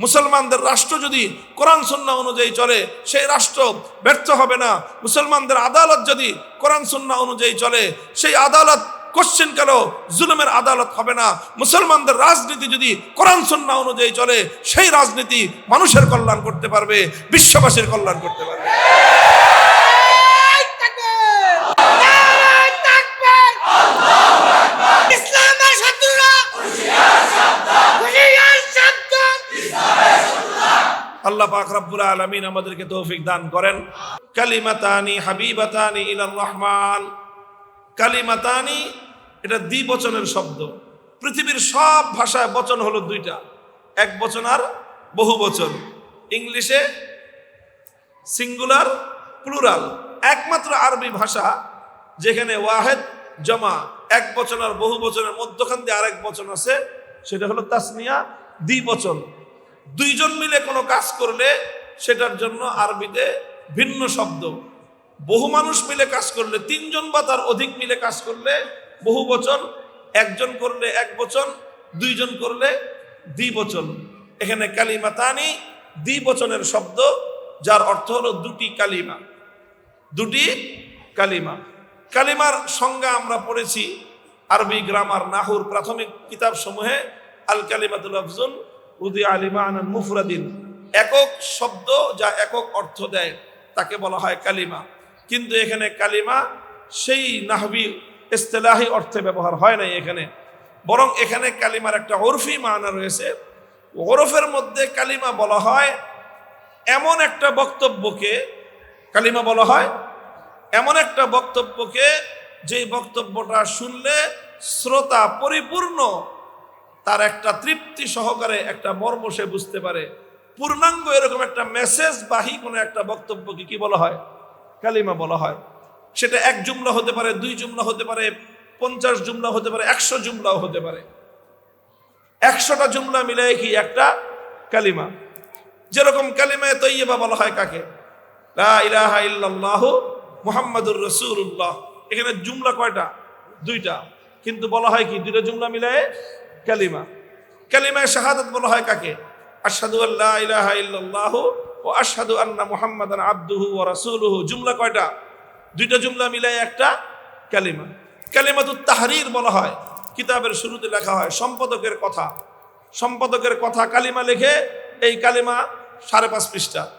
মুসলমানদের রাষ্ট্র যদি কোরআন সন্না অনুযায়ী চলে, সেই রাষ্ট্র ব্যর্থ হবে না। মুসলমানদের আদালত যদি কোরআন সন্না অনুযায়ী চলে, সেই আদালত কোশ্চেন কেন? জুলুমের আদালত হবে না। মুসলমানদের রাজনীতি যদি কোরআন সন্না অনুযায়ী চলে, সেই রাজনীতি মানুষের কল্যাণ করতে পারবে, বিশ্ববাসীর কল্যাণ করতে পারবে। আল্লাহ পাক রব্বুল আলামিন আমাদেরকে তৌফিক দান করেন। কালিমাতানি হাবিবাতানি ইলার রহমান। কালিমাতানি, এটা দ্বিবচনের শব্দ। পৃথিবীর সব ভাষায় বচন হলো দুইটা। এক বচন আর বহু বচন। ইংলিশে সিঙ্গুলার, প্লুরাল। একমাত্র আরবি ভাষা যেখানে ওয়াহেদ, জমা, এক বচন আর বহু বচনের মধ্যখান দিয়ে আরেক বচন আছে, সেটা হলো তাসনিয়া, দ্বিবচন। দুইজন মিলে কোনো কাজ করলে সেটার জন্য আরবিতে ভিন্ন শব্দ। বহু মানুষ মিলে কাজ করলে, তিনজন বা তার অধিক মিলে কাজ করলে বহু বচন, একজন করলে এক বচন, দুইজন করলে দ্বিবচন এখানে কালিমাতানি দ্বিবচনের শব্দ, যার অর্থ হলো দুটি কালিমা। দুটি কালিমা। কালিমার সংজ্ঞা আমরা পড়েছি আরবি গ্রামার নাহুর প্রাথমিক কিতাব সমূহে আল কালিমাতুল আফজুল উদি আলিমা আনান মুফরাদিন। একক শব্দ যা একক অর্থ দেয়, তাকে বলা হয় কালিমা। কিন্তু এখানে কালিমা সেই নাহবি ইস্তেলাহি অর্থে ব্যবহার হয় নাই এখানে। বরং এখানে কালিমার একটা ওরফি মানা রয়েছে। ওরফের মধ্যে কালিমা বলা হয় এমন একটা বক্তব্যকে, কালিমা বলা হয় এমন একটা বক্তব্যকে যেই বক্তব্যটা শুনলে শ্রোতা পরিপূর্ণ তার একটা তৃপ্তি সহকারে, একটা মর্ম সে বুঝতে পারে। পূর্ণাঙ্গ এরকম একটা মেসেজ বাহী কোনো একটা বক্তব্যকে কি বলা হয়? কালিমা বলা হয়। সেটা এক জুমলা হতে পারে, দুই জুমলা হতে পারে, পঞ্চাশ জুমলা হতে পারে, একশো জুমলাও হতে পারে। একশোটা জুমলা মিলে কি একটা কালিমা? যেরকম কালিমায় তৈয়বা বলা হয় কাকে? ইলাহা ইল্লাল্লাহু মুহাম্মাদুর রাসূলুল্লাহ। এখানে জুমলা কয়টা? দুইটা। কিন্তু বলা হয় কি, দুইটা জুমলা মিলায়ে কালিমা। কালিমায় শাহাদাত বলা হয় কাকে? আশহাদু আল্লাহ ইল্লাল্লাহু ও আশহাদু আন্না মুহাম্মাদান আবদুহু ওয়া রাসূলুহু। জুমলা কয়টা? দুইটা জুমলা মিলায়ে একটা কালিমা। কালিমাতুত তাহরির বলা হয়। কিতাবের শুরুতে লেখা হয়, সম্পাদকের কথা। সম্পাদকের কথা কালিমা লেখে এই কালিমা সাড়ে পাঁচ পৃষ্ঠা।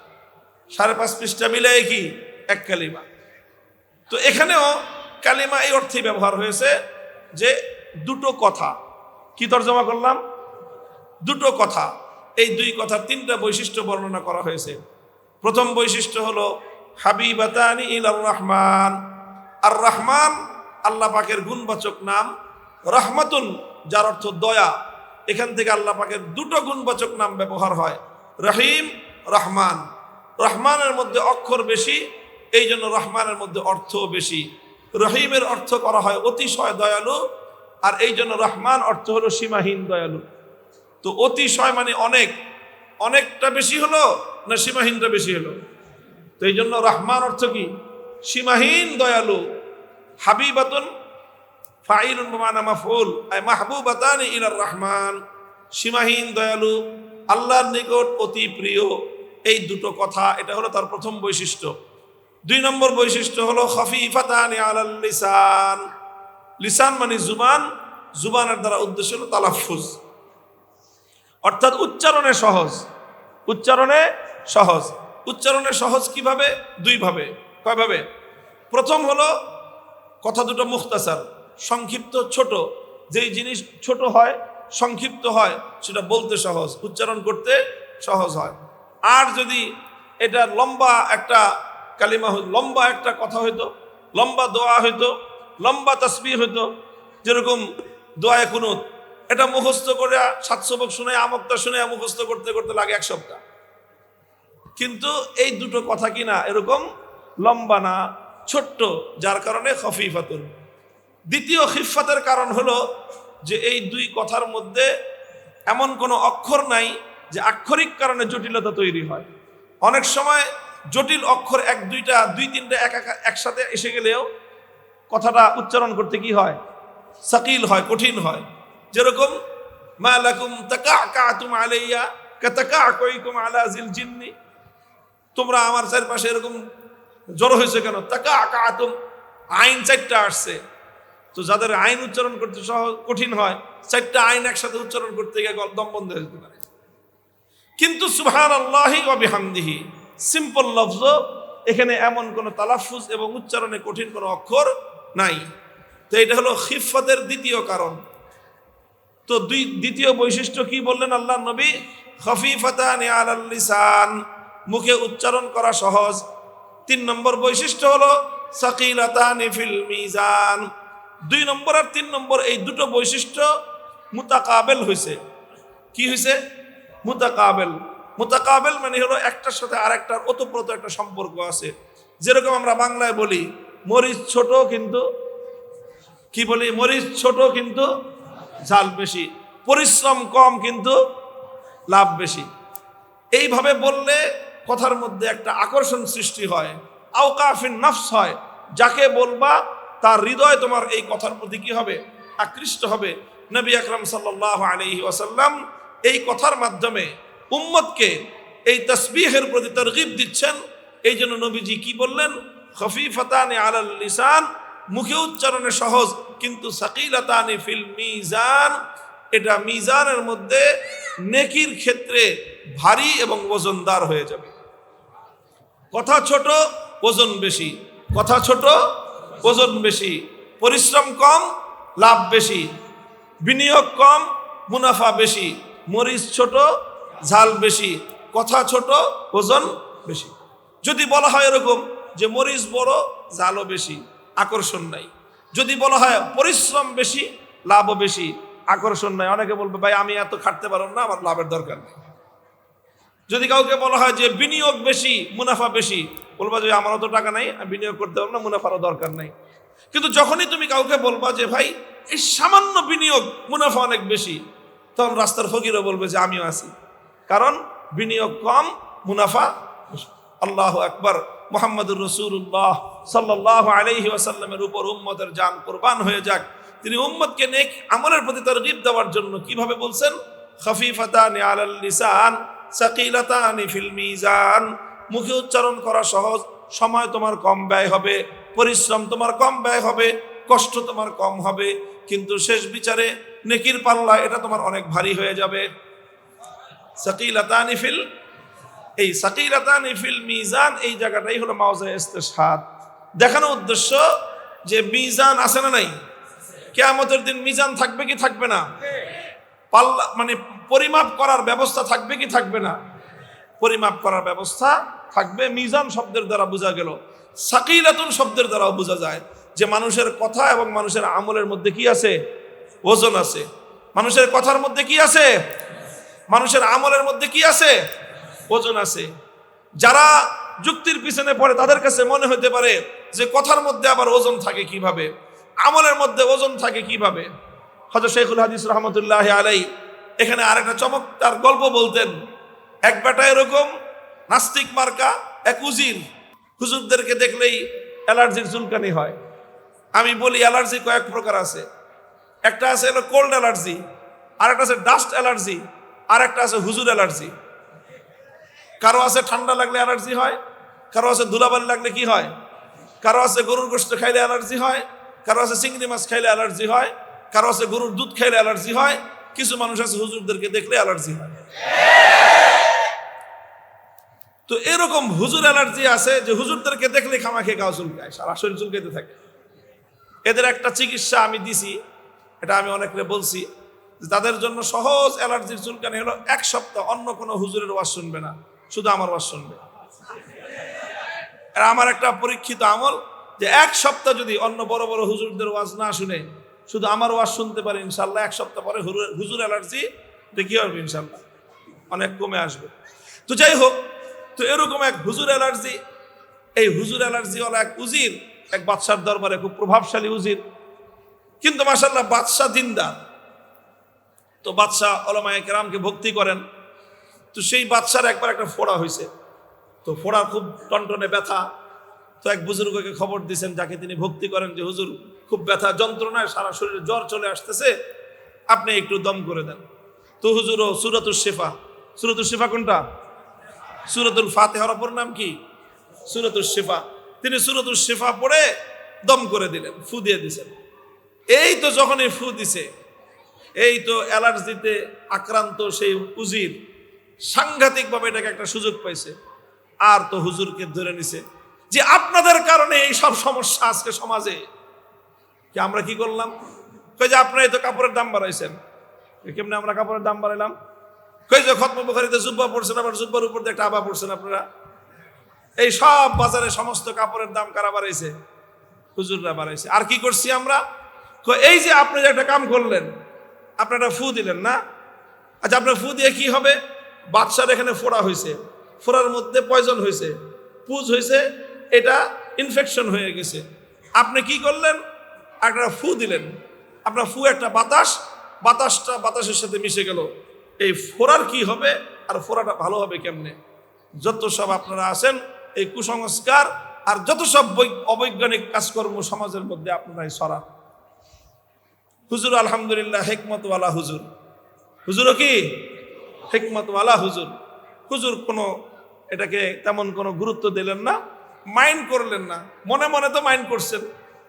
সাড়ে পাঁচ পৃষ্ঠা মিলে কি? এক কালিমা। তো এখানেও কালিমা এই অর্থে ব্যবহার হয়েছে যে দুটো কথা। কি তর্জমা করলাম? দুটো কথা। এই দুই কথার তিনটা বৈশিষ্ট্য বর্ণনা করা হয়েছে। প্রথম বৈশিষ্ট্য হলো, হাবিবাতানি ইলার রহমান। আর রহমান আল্লাহ পাকের গুণবাচক নাম। রহমাতুন, যার অর্থ দয়া। এখান থেকে আল্লাহ পাকের দুটো গুণবাচক নাম ব্যবহার হয়। রহিম, রহমান। রহমানের মধ্যে অক্ষর বেশি এই জন্য রহমানের মধ্যে অর্থও বেশি। রহিমের অর্থ করা হয় অতিশয় দয়ালু আর এই জন্য রহমান অর্থ হলো সীমাহীন দয়ালু। তো অতিশয় মানে অনেক। অনেকটা বেশি হলো না সীমাহীনটা বেশি হলো? তো এই জন্য রহমান অর্থ কি? সীমাহীন দয়ালু। হাবিবাতুন ফাইলুন মানা মাফুল আই মাহবুবাতানি ইলার রহমান। সীমাহীন দয়ালু, আল্লাহর নিকট অতি প্রিয়। এই দুটো কথা, এটা হলো তার প্রথম বৈশিষ্ট্য। দুই নম্বর বৈশিষ্ট্য হলো খফিফাতানি আলাল লিসান। লিসান মানে জুবান, জুবানের দ্বারা উদ্দেশ্য হলো তালাফুজ। অর্থাৎ উচ্চারণে সহজ। উচ্চারণে সহজ। উচ্চারণে সহজ কীভাবে? দুইভাবে। কয়ভাবে? প্রথম হলো কথা দুটো মুখতাসার, সংক্ষিপ্ত, ছোট। যেই জিনিস ছোট হয়, সংক্ষিপ্ত হয়, সেটা বলতে সহজ। উচ্চারণ করতে সহজ হয়। আর যদি এটা লম্বা একটা কালিমা লম্বা একটা কথা হইতো, লম্বা দোয়া হইতো লম্বা তসবি হইতো, যেরকম দোয়ায় কুনুত। এটা মুখস্থ করে সাতশো বক শুনে আমকটা শুনে মুখস্থ করতে করতে লাগে এক সপ্তাহ। কিন্তু এই দুটো কথা কিনা এরকম লম্বা না, ছোট্ট, যার কারণে খফিফাতুন। দ্বিতীয় খিফাতের কারণ হলো যে এই দুই কথার মধ্যে এমন কোনো অক্ষর নাই যে আক্ষরিক কারণে জটিলতা তৈরি হয়। অনেক সময় জটিল অক্ষর এক দুইটা, দুই তিনটা একা, একসাথে এসে গেলেও কথাটা উচ্চারণ করতে কি হয়? সাকিল হয়, কঠিন হয়। যেরকম, মা লাকুম তাকাতুম আলাইয়া কাতাকাকুম আলা জিল জিন্নি। তোমরা আমার চারপাশে এরকম জড়ো হয়েছে কেন? তাকা আকাতুম আইন চারটা আসছে। তো যাদের আইন উচ্চারণ করতে সহজ কঠিন হয়, চারটা আইন একসাথে উচ্চারণ করতে গিয়ে দম বন্ধ হয়ে যেতে পারে। কিন্তু সুবহান আল্লাহি অবিহামদিহি সিম্পল লফজ, এখানে এমন কোনো তালাফুজ এবং উচ্চারণে কঠিন কোনো অক্ষর নাই। তো এটা হলো খিফতের দ্বিতীয় কারণ। তো দুই, দ্বিতীয় বৈশিষ্ট্য কি বললেন আল্লাহ নবী? খফিফাতানি মুখে উচ্চারণ করা সহজ। তিন নম্বর বৈশিষ্ট্য হলো সাকিলাতানি মিজান। দুই নম্বর আর তিন নম্বর এই দুটো বৈশিষ্ট্য মুতাকাবেল হয়েছে কি হয়েছে মুতাকাবেল। মুতাকাবেল মানে হলো একটার সাথে আরেকটার ওতপ্রোত একটা সম্পর্ক আছে। যেরকম আমরা বাংলায় বলি মরিচ ছোট কিন্তু, কি বলি, মরিচ ছোট কিন্তু ঝাল বেশি, পরিশ্রম কম কিন্তু লাভ বেশি। এইভাবে বললে কথার মধ্যে একটা আকর্ষণ সৃষ্টি হয়, আওকাফিন নফস হয়, যাকে বলবা তার হৃদয় তোমার এই কথার প্রতি কি হবে? আকৃষ্ট হবে। নবী আকরাম সাল্লাহ আলহি ওয়াসাল্লাম এই কথার মাধ্যমে উম্মতকে এই তসবিহের প্রতি তরগিব দিচ্ছেন। এই জন্য নবীজি কি বললেন? খফিফাতানে আলাল লিসান, মুখে উচ্চারণে সহজ, কিন্তু সাকিলাতানি ফিল মিজান, এটা মিজানের মধ্যে নেকির ক্ষেত্রে ভারী এবং ওজনদার হয়ে যাবে। কথা ছোট, ওজন বেশি। কথা ছোট, ওজন বেশি। পরিশ্রম কম, লাভ বেশি। বিনিয়োগ কম, মুনাফা বেশি। মরিচ ছোট, ঝাল বেশি। কথা ছোট, ওজন বেশি। যদি বলা হয় এরকম যে মরিচ বড়, জালও বেশি, আকর্ষণ নাই। যদি বলা হয় পরিশ্রম বেশি, লাভও বেশি, আকর্ষণ নাই। অনেকে বলবে, ভাই, আমি এত খাটতে পারব না, আমার লাভের দরকার নেই। যদি কাউকে বলা হয় যে বিনিয়োগ বেশি, মুনাফা বেশি, বলবা যে আমার অত টাকা নাই, আমি বিনিয়োগ করতে পারব না, মুনাফারও দরকার নেই। কিন্তু যখনই তুমি কাউকে বলবা যে, ভাই, এই সামান্য বিনিয়োগ, মুনাফা অনেক বেশি, তখন রাস্তার ফকিরও বলবে যে, আমিও আছি। কারণ বিনিয়োগ কম, মুনাফা আল্লাহ আকবর। মোহাম্মদুর রসুল্লাহ সাল্লাহ আলহি ওয়াসাল্লামের উপর উম্মতের যান কোরবান হয়ে যাক। তিনি উম্মদকে নেক আমলের প্রতি তার তরগিব দেওয়ার জন্য কীভাবে বলছেন? খফিফাতানি আলাল লিসান, সাকিলাতানি ফিল মিজান। মুখে উচ্চারণ করা সহজ, সময় তোমার কম ব্যয় হবে, পরিশ্রম তোমার কম ব্যয় হবে, কষ্ট তোমার কম হবে, কিন্তু শেষ বিচারে নেকির পাল্লা এটা তোমার অনেক ভারী হয়ে যাবে। সাকিলাতানি ফিল এই সাকিলাতানি ফিল মিজান, এই জায়গাটাই হলো মাওজা ইস্তেশহাদ। দেখানো উদ্দেশ্য যে মিজান আছে না নাই? কেয়ামতের দিন মিজান থাকবে কি থাকবে না? পাল্লা মানে পরিমাপ করার ব্যবস্থা থাকবে কি থাকবে না? পরিমাপ করার ব্যবস্থা থাকবে মিজান শব্দের দ্বারা বোঝা গেল। সাকিলাতুন শব্দের দ্বারাও বোঝা যায় যে মানুষের কথা এবং মানুষের আমলের মধ্যে কি আছে? ওজন আছে। মানুষের কথার মধ্যে কি আছে? মানুষের আমলের মধ্যে কি আছে? ওজন আছে। যারা যুক্তির পিছনে পড়ে, তাদের কাছে মনে হতে পারে যে কথার মধ্যে আবার ওজন থাকে কীভাবে, আমলের মধ্যে ওজন থাকে কীভাবে। হজরত শেখুল হাদিস রহমতুল্লাহ আলাই এখানে আরেকটা চমৎকার গল্প বলতেন। এক বেটা এরকম নাস্তিক মার্কা, এক উজির। হুজুরদেরকে দেখলেই অ্যালার্জির চুলকানি হয়। আমি বলি, অ্যালার্জি কয়েক প্রকার আছে। একটা আছে হলো কোল্ড অ্যালার্জি আর একটা আছে ডাস্ট অ্যালার্জি আর একটা আছে হুজুর অ্যালার্জি। কারও আছে ঠান্ডা লাগলে অ্যালার্জি হয়, কারও আছে ধুলাবালি লাগলে কি হয়? কারও আছে গরুর গোস্ত খাইলে অ্যালার্জি হয়, কারও আছে চিংড়ি মাছ খাইলে অ্যালার্জি হয়, কারও আছে গরুর দুধ খাইলে অ্যালার্জি হয়, কিছু মানুষ আছে হুজুরদেরকে দেখলে অ্যালার্জি হয়। তো এরকম হুজুর অ্যালার্জি আছে যে হুজুরদেরকে দেখলে খেয়ে গাও চুলকায়, সারা শরীর চুলকাইতে থাকে। এদের একটা চিকিৎসা আমি দিছি, এটা আমি অনেকরে বলছি তাদের জন্য সহজ অ্যালার্জির চুলকানি হলো এক সপ্তাহ, অন্য কোনো হুজুরের ওয়াজ শুনবে না। শুধু আমার ওয়াজ শুনবে। আর আমার একটা পরীক্ষিত আমল যে এক সপ্তাহ যদি অন্য বড় বড় হুজুরদের ওয়াজ না শুনে শুধু আমার ওয়াজ শুনতে পারে ইনশাল্লাহ, এক সপ্তাহ পরে হুজুর- অ্যালার্জি দেখি হবে ইনশাল্লাহ? অনেক কমে আসবে। তো যাই হোক, তো এরকম এক হুজুর অ্যালার্জি, এই হুজুর অ্যালার্জিওয়ালা এক উজির, এক বাদশার দরবারে খুব প্রভাবশালী উজির। কিন্তু মাসাল্লাহ বাদশাহ দিনদার। তো বাদশাহ অলমায় রামকে ভক্তি করেন। তো সেই বাদশার একবার একটা ফোড়া হয়েছে। তো ফোড়া খুব টনটনে ব্যথা। তো এক বুজুর্গকে খবর দিয়েছেন যাকে তিনি ভক্তি করেন যে, হুজুর, খুব ব্যথা, যন্ত্রণায় সারা শরীরে জ্বর চলে আসতেছে। আপনি একটু দম করে দেন। তো হুজুরও সুরাতুর শেফা। সুরতুল শিফা কোনটা? সুরতুল ফাতেহার অপর নাম কি? সুরতুল শিফা। তিনি সুরতুল শিফা পড়ে দম করে দিলেন, ফু দিয়ে দিছেন। এই তো যখন এই ফু দিছে, এই তো অ্যালার্জিতে আক্রান্ত সেই উজির সাংঘাতিকভাবে এটাকে একটা সুযোগ পাইছে। আর তো হুজুরকে ধরে নিছে যে আপনাদের কারণে এই সব সমস্যা আজকে সমাজে। কি আমরা কি করলাম? কই যে আপনারাই তো কাপড়ের দাম বাড়াইছেন। কেমনে আমরা কাপড়ের দাম বাড়াইলাম? কই যে খতম বুখারিতে জুব্বা পড়ছেন, আবার জুব্বার উপর দিয়ে একটা আবা পড়ছেন আপনারা? এই সব বাজারে সমস্ত কাপড়ের দাম কারা বাড়াইছে? হুজুররা বাড়াইছে। আর কি করছি আমরা? এই যে আপনি যে একটা কাম করলেন, আপনারা ফু দিলেন না? আচ্ছা আপনার ফু দিয়ে কি হবে? বাদশার এখানে ফোড়া হয়েছে। ফোড়ার মধ্যে পয়জন হয়েছে। পুজ হয়েছে, এটা ইনফেকশন হয়ে গেছে। আপনি কি করলেন? একটা ফু দিলেন। আপনার ফু একটা বাতাস, বাতাসটা বাতাসের সাথে মিশে গেল। এই ফোড়ার কি হবে আর ফোড়াটা ভালো হবে কেমনে? যত সব আপনারা আছেন, এই কুসংস্কার আর যত সব অবৈজ্ঞানিক কাজকর্ম সমাজের মধ্যে আপনারাই সরান হুজুর আলহামদুলিল্লাহ হেকমতওয়ালা হুজুর। হুজুরও কি? হেকমতওয়ালা হুজুর। হুজুর কোনো এটাকে তেমন কোনো গুরুত্ব দিলেন না মাইন্ড করলেন না। মনে মনে তো মাইন্ড করছেন,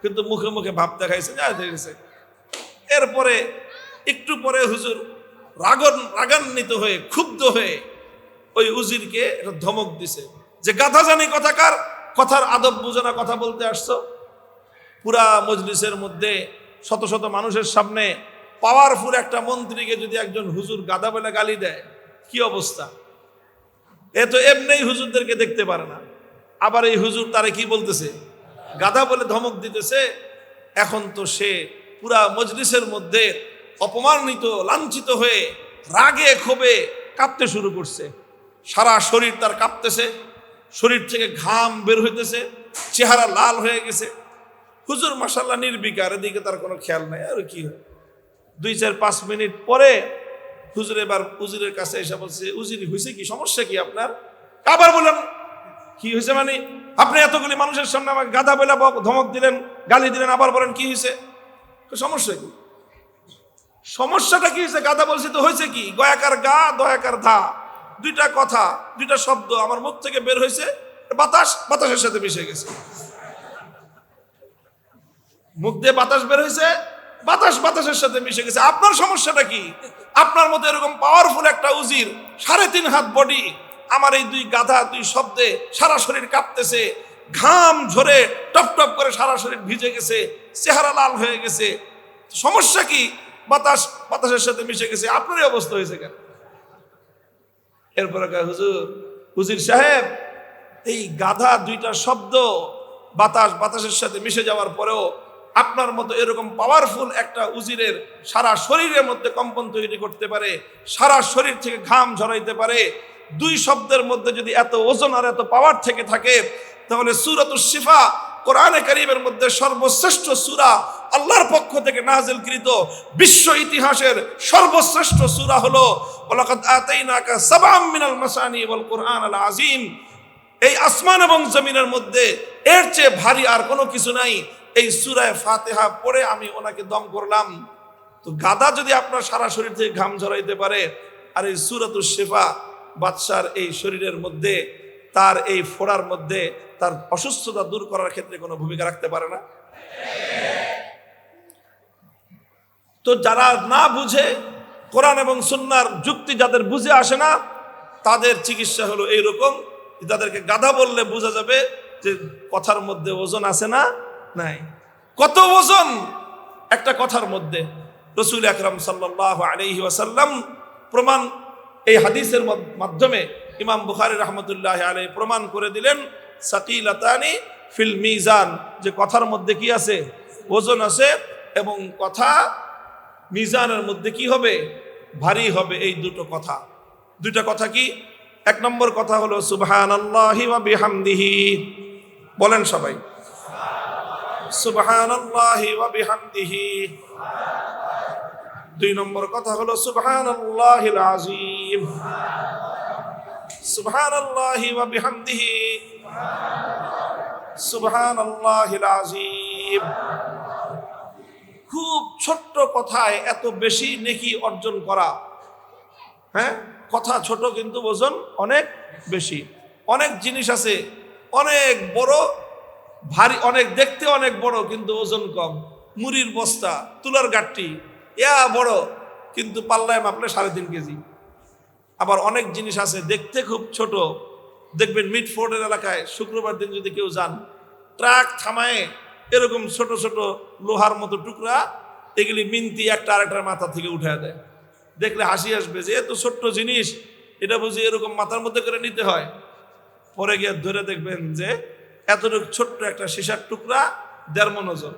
কিন্তু মুখে মুখে ভাব দেখাইছে যা দেখেছে এরপরে একটু পরে হুজুর রাগন, রাগান্বিত হয়ে, ক্ষুব্ধ হয়ে ওই উজিরকে ধমক দিছে। যে গাধা জানি কথাকার কথার আদব বুঝে না, কথা বলতে আসছো। পুরা মজলিসের মধ্যে শত শত মানুষের সামনে পাওয়ারফুল একটা মন্ত্রীকে যদি একজন হুজুর গাদা বলে গালি দেয়, কি অবস্থা? এ তো এমনিই হুজুরদেরকে দেখতে পারে না। আবার এই হুজুর তারে কি বলতেছে? গাধা বলে ধমক দিতেছে। এখন তো সে পুরা মজলিসের মধ্যে অপমানিত, লাঞ্ছিত হয়ে রাগে, ক্ষোভে কাঁপতে শুরু করছে। সারা শরীর তার কাঁপতেছে। শরীর থেকে ঘাম বের হইতেছে। চেহারা লাল হয়ে গেছে। হুজুর মাসাল্লাহ নির্বিকার, এদিকে তার কোনো খেয়াল নাই। আর কি হয়? দুই চার পাঁচ মিনিট পরে হুজুর এবার উজিরের কাছে এসে বলছে, উজির হয়েছে কি? সমস্যা কি আপনার? আবার বললেন কি হয়েছে মানে? আপনি এতগুলি মানুষের সামনে আমাকে গাধা বলে ধমক দিলেন, গালি দিলেন, আবার বলেন কি হয়েছে সমস্যা কি? সমস্যাটা কি হয়েছে গাধা বলছি, তো হয়েছে কি? গয়াকার গা দয়াকার ধা? দুইটা কথা, দুইটা শব্দ আমার মুখ থেকে বের হয়েছে বাতাস, বাতাসের সাথে মিশে গেছে। মুখ দিয়ে বাতাস বের হয়েছে বাতাস বাতাসের সাথে মিশে গেছে। আপনার সমস্যাটা কি? আপনার মতো এরকম পাওয়ারফুল একটা উজির, সাড়ে তিন হাত বডি আমার এই দুই গাধা, দুই শব্দে সারা শরীর কাঁপতেছে, ঘাম ঝরে টপ টপ করে সারা শরীর ভিজে গেছে, চেহারা লাল হয়ে গেছে। সমস্যা কি? বাতাস বাতাসের সাথে মিশে গেছে। আপনারই অবস্থা হয়েছে কেন? এরপরে হুজুর হুজির সাহেব, এই গাধা দুইটা শব্দ বাতাস বাতাসের সাথে মিশে যাওয়ার পরেও আপনার মতো এরকম পাওয়ারফুল একটা উজিরের সারা শরীরের মধ্যে কম্পন তৈরি করতে পারে, সারা শরীর থেকে ঘাম ঝরাইতে পারে। দুই শব্দের মধ্যে যদি এত ওজন আর এত পাওয়ার থেকে থাকে, তাহলে সুরত শিফা কোরআনে কারিমের মধ্যে সর্বশ্রেষ্ঠ সুরা আল্লাহর পক্ষ থেকে নাজিলকৃত বিশ্ব ইতিহাসের সর্বশ্রেষ্ঠ সুরা হলো সাবআম মিনাল কোরআন আজিম এই আসমান এবং জমিনের মধ্যে এর চেয়ে ভারী আর কোনো কিছু নাই। এই সুরায় ফাতেহা পড়ে আমি ওনাকে দম করলাম। তো গাদা যদি আপনার সারা শরীর থেকে ঘাম ঝরাইতে পারে, আর এই সুরাতুল শেফা বাদশার এই শরীরের মধ্যে, তার এই ফোড়ার মধ্যে তার অসুস্থতা দূর করার ক্ষেত্রে কোনো ভূমিকা রাখতে পারে না। তো যারা না বুঝে কোরআন এবং সুন্নার যুক্তি যাদের বুঝে আসে না, তাদের চিকিৎসা হলো এইরকম। তাদেরকে গাধা বললে বোঝা যাবে যে কথার মধ্যে ওজন আছে না নাই। কত ওজন? একটা কথার মধ্যে রসুল আকরাম সাল্লাহ আলহি ওয়াসাল্লাম প্রমাণ এই হাদিসের মাধ্যমে ইমাম বুখারি রহমতুল্লাহ আলাই প্রমাণ করে দিলেন, সাকিলাতানি ফিল মিজান। যে কথার মধ্যে কি আছে? ওজন আছে এবং কথা মিজানের মধ্যে কি হবে? ভারী হবে, এই দুটো কথা। দুইটা কথা কি? এক নম্বর কথা হলো সুবহান আল্লাহি বিহামদিহি। বলেন সবাই। সুবহান আল্লাহি ওয়া বিহামদিহি। দুই নম্বর কথা হলো সুবহান আল্লাহিল আজিম সুবহান আল্লাহি ওয়া বিহামদিহি। সুবহান আল্লাহিল খুব ছোট্ট কথায় এত বেশি নেকি অর্জন করা। হ্যাঁ? কথা ছোট কিন্তু ওজন অনেক বেশি। অনেক জিনিস আছে, অনেক বড় ভারী, অনেক দেখতে অনেক বড়, কিন্তু ওজন কম। মুড়ির বস্তা, তুলার গাঠটি ইয়া বড়, কিন্তু পাল্লায় মাপলে সাড়ে তিন কেজি। আবার অনেক জিনিস আছে, দেখতে খুব ছোট। দেখবেন মিটফোর্ডের এলাকায় শুক্রবার দিন যদি কেউ যান, ট্রাক থামায় এরকম ছোট ছোট লোহার মতো টুকরা, এগুলি মিনতি একটা আরেকটার মাথা থেকে উঠে দেয়। দেখলে হাসি আসবে যে, এত ছোট্ট জিনিস, এটা বুঝি এরকম মাথার মধ্যে করে নিতে হয়? পরে গিয়ে ধরে দেখবেন যে এতটুকু ছোট্ট একটা সীসার টুকরা, দেড় মন ওজন।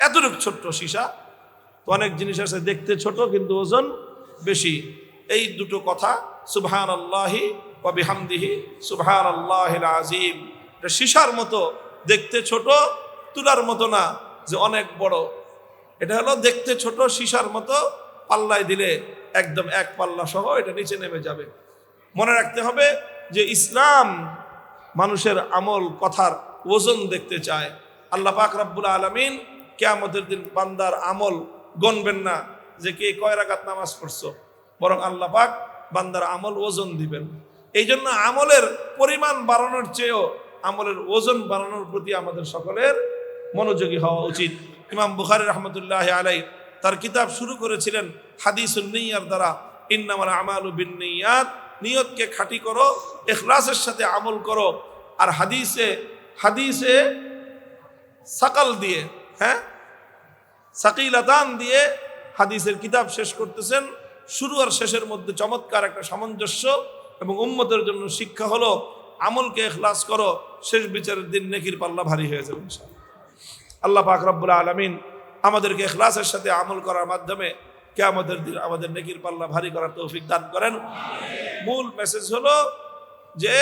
এতটুকু ছোট্ট সীসা। তো অনেক জিনিস আছে দেখতে ছোট, কিন্তু ওজন বেশি। এই দুটো কথা সুবহান আল্লাহি বিহামদিহি সুবহান আল্লাহ আজিম এটা সীসার মতো দেখতে ছোট, তুলার মতো না যে অনেক বড়। এটা হলো দেখতে ছোট, সীসার মতো, পাল্লায় দিলে একদম এক পাল্লা সহ এটা নিচে নেমে যাবে। মনে রাখতে হবে যে ইসলাম মানুষের আমল, কথার ওজন দেখতে চায়। আল্লাহ পাক রব্বুল আলমিন কেয়ামতের দিন বান্দার আমল গণবেন না যে কে কয় রাকাত নামাজ পড়ছো। বরং আল্লাহ পাক বান্দার আমল ওজন দিবেন। এই জন্য আমলের পরিমাণ বাড়ানোর চেয়েও আমলের ওজন বাড়ানোর প্রতি আমাদের সকলের মনোযোগী হওয়া উচিত। ইমাম বুখারি রহমতুল্লাহ আলাই তার কিতাব শুরু করেছিলেন হাদিসুল নিয়ার দ্বারা, ইন্নামাল আমালু বিন নিয়াত নিয়তকে খাঁটি করো, এখলাসের সাথে আমল করো, আর হাদিসে হাদিসে সাকাল দিয়ে হ্যাঁ সাকিলাতান দিয়ে হাদিসের কিতাব শেষ করতেছেন শুরু আর শেষের মধ্যে চমৎকার একটা সামঞ্জস্য এবং উম্মতের জন্য শিক্ষা হলো, আমলকে এখলাস করো, শেষ বিচারের দিন নেকির পাল্লা ভারী হয়ে যাবে। আল্লাহ পাক রব্বুল আলমিন আমাদেরকে এখলাসের সাথে আমল করার মাধ্যমে কে আমাদের দিন আমাদের নেকির পাল্লা ভারী করার তৌফিক দান করেন। মূল মেসেজ হলো যে,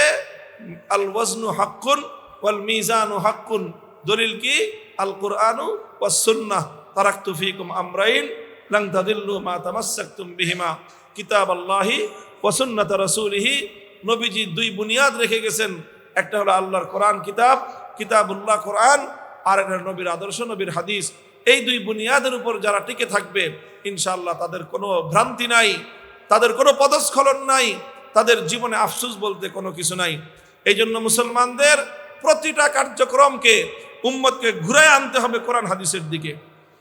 আল ওয়াজনু হাক্কুন ওয়াল মিজানু হাক্কুন। দলিল কি? আল কুরআনু ওয়াস সুন্নাহ। তারাকতু ফিকুম আমরাইন লান তাদিল্লু মা তামাসসাকতুম বিহিমা। কিতাব আল্লাহি ওয়া সুন্নাত রাসূলিহি। নবীজি দুই বুনিয়াদ রেখে গেছেন। একটা হলো আল্লাহর কোরআন কিতাব, কিতাবুল্লাহ কোরআন, আর একটা নবীর আদর্শ, নবীর হাদিস। এই দুই বুনিয়াদের উপর যারা টিকে থাকবে, ইনশাআল্লাহ তাদের কোনো ভ্রান্তি নাই, তাদের কোনো পদস্খলন নাই, তাদের জীবনে আফসুস বলতে কোনো কিছু নাই। এই জন্য মুসলমানদের প্রতিটা কার্যক্রমকে, উম্মতকে ঘুরে আনতে হবে কোরআন হাদিসের দিকে।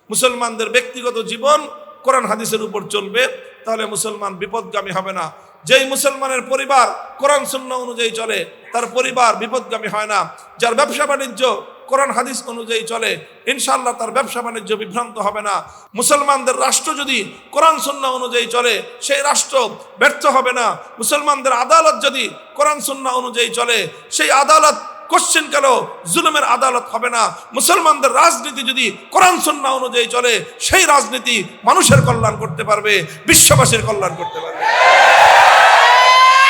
মুসলমানদের ব্যক্তিগত জীবন কোরআন হাদিসের উপর চলবে, তাহলে মুসলমান বিপদগামী হবে না। যেই মুসলমানের পরিবার কোরআন শূন্য অনুযায়ী চলে, তার পরিবার বিপদগামী হয় না। যার ব্যবসা বাণিজ্য কোরআন হাদিস অনুযায়ী চলে ইনশাল্লাহ তার ব্যবসা বাণিজ্য বিভ্রান্ত হবে না। মুসলমানদের রাষ্ট্র যদি কোরআন শূন্য অনুযায়ী চলে, সেই রাষ্ট্র ব্যর্থ হবে না। মুসলমানদের আদালত যদি কোরআন শূন্য অনুযায়ী চলে, সেই আদালত কোশ্চেন কেন? জুলুমের আদালত হবে না। মুসলমানদের রাজনীতি যদি কোরআন সন্না অনুযায়ী চলে, সেই রাজনীতি মানুষের কল্যাণ করতে পারবে, বিশ্ববাসীর কল্যাণ করতে পারবে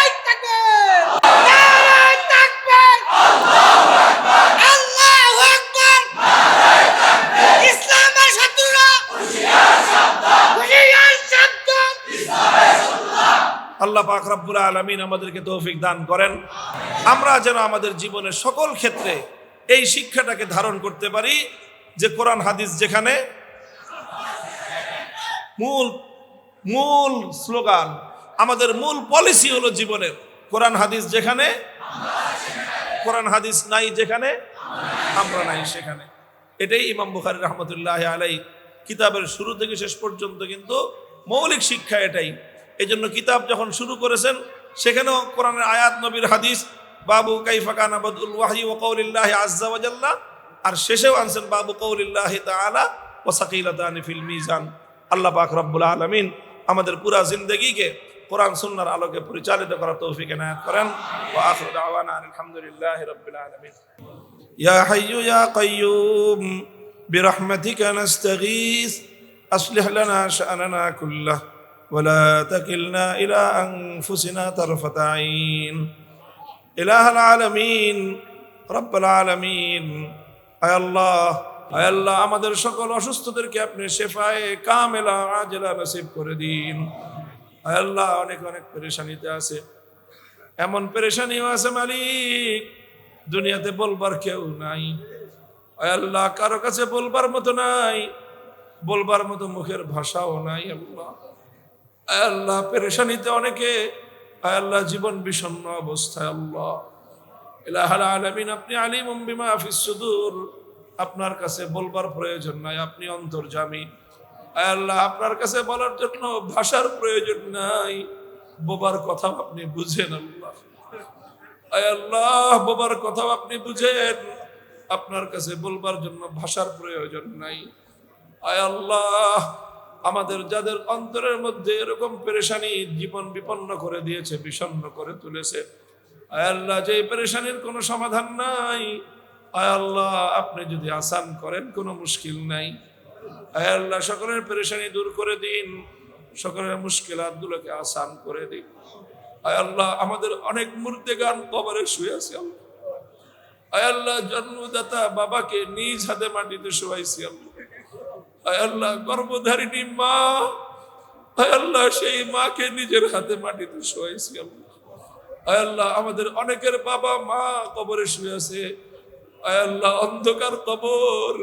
এই তাকবীর! নারায়ে তাকবীর! আল্লাহু আকবার! ইসলামের শত্রুরা হুঁশিয়ার সাবধান! আল্লাহ পাক রব্বুল আলমিন আমাদেরকে তৌফিক দান করেন। আমরা যেন আমাদের জীবনের সকল ক্ষেত্রে এই শিক্ষাটাকে ধারণ করতে পারি যে কোরআন, হাদিস যেখানে মূল মূল স্লোগান, আমাদের মূল পলিসি হলো জীবনের। কোরআন, হাদিস যেখানে, কোরআন, হাদিস নাই যেখানে, আমরা নাই সেখানে। এটাই ইমাম বুখারি রহমতুল্লাহ আলাই কিতাবের শুরু থেকে শেষ পর্যন্ত কিন্তু মৌলিক শিক্ষা এটাই। এই জন্য কিতাব যখন শুরু করেছেন সেখানেও কোরআনের আয়াত নবীর হাদিস বাবু কাইফাকান আবদুল ওয়াহি ও কৌলিল্লাহ আজ্জা ওয়াজাল্লাহ আর শেষেও আনছেন বাবু কৌলিল্লাহ তাআলা ও সাকিলাতানি ফিল মিজান আল্লাহ পাক রব্বুল আলামিন আমাদের পুরা জিন্দগিকে কোরআন সুন্নাহর আলোকে পরিচালিত করার তৌফিক এনায়েত করেন ওয়া আখিরু দাওয়ানা আলহামদুলিল্লাহি রাব্বিল আলামিন يا حي يا قيوم برحمتك نستغيث أصلح لنا شأننا كله ولا تكلنا إلى أنفسنا طرفة عين إله العالمين رب العالمين أي الله أي الله আমাদের সকল অসুস্থদেরকে আপনি শেফায়ে কামেলা আজলা নসিব করে দিন আয় আল্লাহ অনেক অনেক পেরেশানিতে আছে এমন পেরেশানিও আছে মালিক দুনিয়াতে বলবার কেউ নাই আয় আল্লাহ কারো কাছে বলবার মতো নাই বলবার মতো মুখের ভাষাও নাই আল্লাহ আয় আল্লাহ পেরেশানিতে অনেকে, আল্লাহ জীবন বিষণ্ণ অবস্থায়, আল্লাহ। ইলাহাল আলামিন, আপনি আলিম বিমা ফিস সুদূর। আপনার কাছে বলবার প্রয়োজন নাই, আপনি অন্তর্জামী। আল্লাহ আপনার কাছে বলার জন্য ভাষার প্রয়োজন নাই। বোবার কথা আপনি বুঝেন, আল্লাহ। আল্লাহ, বোবার কথাও আপনি বুঝেন। আপনার কাছে বলবার জন্য ভাষার প্রয়োজন নাই। আয় আল্লাহ আমাদের যাদের অন্তরের মধ্যে এরকম পেরেশানি জীবন বিপন্ন করে দিয়েছে, বিষণ্ণ করে তুলেছে আল্লাহ যে পেরেশানির কোনো সমাধান নাই। আল্লাহ, আপনি যদি আসান করেন, কোনো মুশকিল নাই। আল্লাহ, সকলের পেরেশানি দূর করে দিন, সকলের মুশকিলাতগুলোকে আসান করে দিন। আল্লাহ, আমাদের অনেক মূর্তি গান কবরে শুয়ে আছে আল্লাহ আয় আল্লাহ, জন্মদাতা বাবাকে নিজ হাতে মাটিতে শুয়াইছি আল্লাহ আল্লাহ, গর্ভধারিণী মা। আল্লাহ, সেই মাকে নিজের হাতে মাটিতে শোয়াইছি আল্লাহ। আল্লাহ, আমাদের অনেকের বাবা মা কবরে শুয়ে আছে। আল্লাহ, অন্ধকার কবর।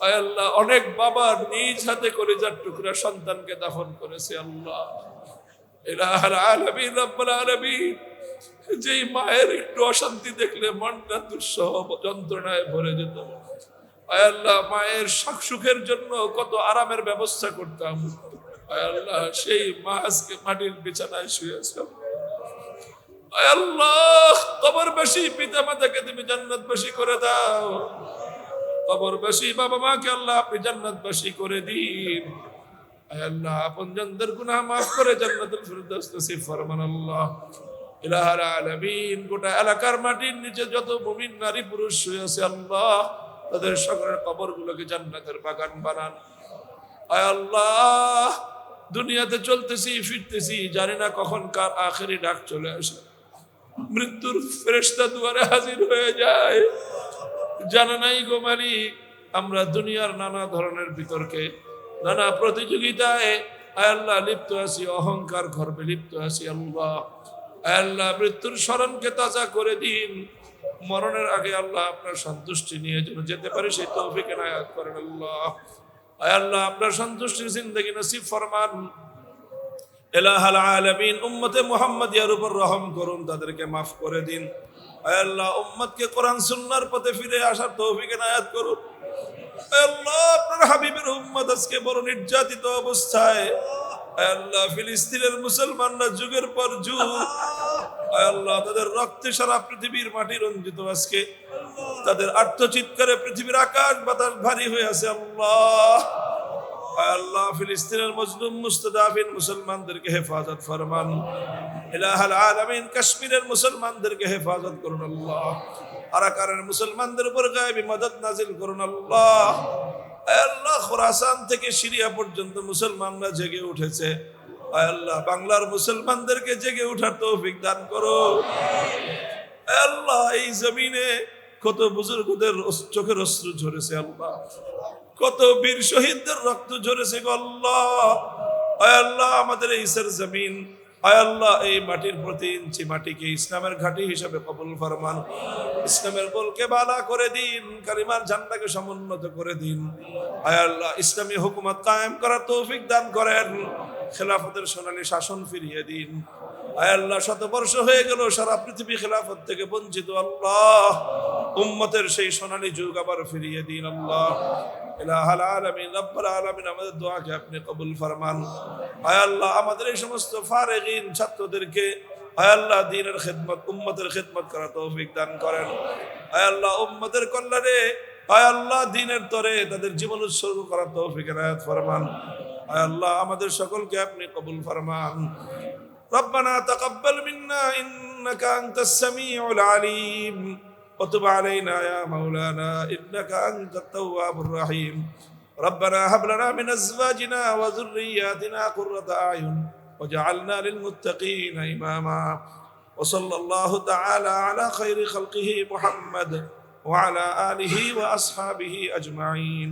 আল্লাহ, অনেক বাবা নিজ হাতে করে যার টুকরা সন্তানকে দাফন করেছে আল্লাহ। যেই মায়ের একটু অশান্তি দেখলে মনটা দুঃসহ, যন্ত্রণায় ভরে যেত। আল্লাহ, মায়ের সুখ সুখের জন্য কত আরামের ব্যবস্থা করতাম। আল্লাহ, সেই মা আজকে মাটির বিছানায় শুয়েছে গোটা এলাকার মাটির নিচে যত মুমিন নারী পুরুষ শুয়ে আছে আল্লাহ। তাদের সকলের কবরগুলোকে জান্নাতের বাগান বানান। আয় আল্লাহ, দুনিয়াতে চলতেছি, ফিরতেছি, জানি না কখন কার আখেরি ডাক চলে আসে। মৃত্যুর ফেরেশতা দুয়ারে হাজির হয়ে যায়। জানা নাই গো আমরা দুনিয়ার নানা ধরনের বিতর্কে, নানা প্রতিযোগিতায় আল্লাহ, লিপ্ত আছি, অহংকার গর্বে লিপ্ত আছি আল্লাহ। আল্লাহ, মৃত্যুর স্মরণকে তাজা করে দিন। মরণের আগে আল্লাহ আপনার সন্তুষ্টি নিয়ে যেন যেতে পারে, সেই তৌফিক এনায়াত করেন আল্লাহ। আয় আল্লাহ, আপনার সন্তুষ্টির জিন্দগি নসিব ফরমান। এলাহাল আলামিন, উম্মতে উপর রহম করুন, তাদেরকে মাফ করে দিন। আয় আল্লাহ, উম্মতকে কোরআন সুন্নাহর পথে ফিরে আসার তৌফিক এনায়াত করুন। হাবিবের নির্যাতিত অবস্থায়। আল্লাহ, ফিলিস্তিনের মুসলমানরা যুগের পর যুগ আল্লাহ, তাদের রক্তে সারা পৃথিবীর মাটি রঞ্জিত আজকে। তাদের আত্মচিৎকারে পৃথিবীর আকাশ বাতাস ভারী হয়ে আছে, আল্লাহ। আল্লাহ, ফিলিস্তিনের মজলুম মুস্তাদাফিন মুসলমানদেরকে হেফাজত ফরমান। ইলাহাল আলামিন, কাশ্মীরের মুসলমানদেরকে হেফাজত করুন, আল্লাহ। আরাকারের মুসলমানদের উপর গায়েবী মদত নাজিল করুন, আল্লাহ। আল্লাহ, খোরাসান থেকে সিরিয়া পর্যন্ত মুসলমানরা জেগে উঠেছে। আল্লাহ, বাংলার মুসলমানদেরকে জেগে ওঠার তৌফিক দান করো। আল্লাহ, এই জমিনে কত বুজুর্গদের চোখের অশ্রু ঝরেছে আল্লাহ। কত বীর শহীদদের রক্ত ঝরেছে আল্লাহ। আমাদের এই সর জমিন আল্লাহ, এই মাটির প্রতি ইঞ্চি মাটিকে ইসলামের ঘাঁটি হিসাবে কবুল ফরমান। ইসলামের বলকে বালা করে দিন, কালিমার ঝান্ডাকে সমুন্নত করে দিন। আয় আল্লাহ, ইসলামী হুকুমত কায়েম করার তৌফিক দান করেন। খেলাফতের সোনালী শাসন ফিরিয়ে দিন। আয় আল্লাহ, শতবর্ষ হয়ে গেল, সারা পৃথিবী খেলাফত থেকে বঞ্চিত। আল্লাহ, উম্মতের সেই সোনালী যুগ আবার ফিরিয়ে দিন, আল্লাহ। ইলাহাল আলামিন আলামিন, আমাদের দোয়াকে আপনি কবুল ফরমান। আয় আল্লাহ, আমাদের এই সমস্ত ফারেগিন ছাত্রদেরকে আয় আল্লাহ, দিনের খেদমত, উম্মতের খেদমত করা তৌফিক দান করেন। আয় আল্লাহ, উম্মতের কল্যাণে, আয় আল্লাহ, দিনের তরে তাদের জীবন উৎসর্গ করা তৌফিক এনায়াত ফরমান। আল্লাহ আমাদের সকলকে আপনি কবুল ফরমান ربنا تقبل منا إنك أنت السميع العليم وتب علينا يا مولانا إنك أنت التواب الرحيم ربنا هب لنا من أزواجنا وذرياتنا قرة أعين وجعلنا للمتقين إماما وصلى الله تعالى على خير خلقه محمد وعلى آله وأصحابه أجمعين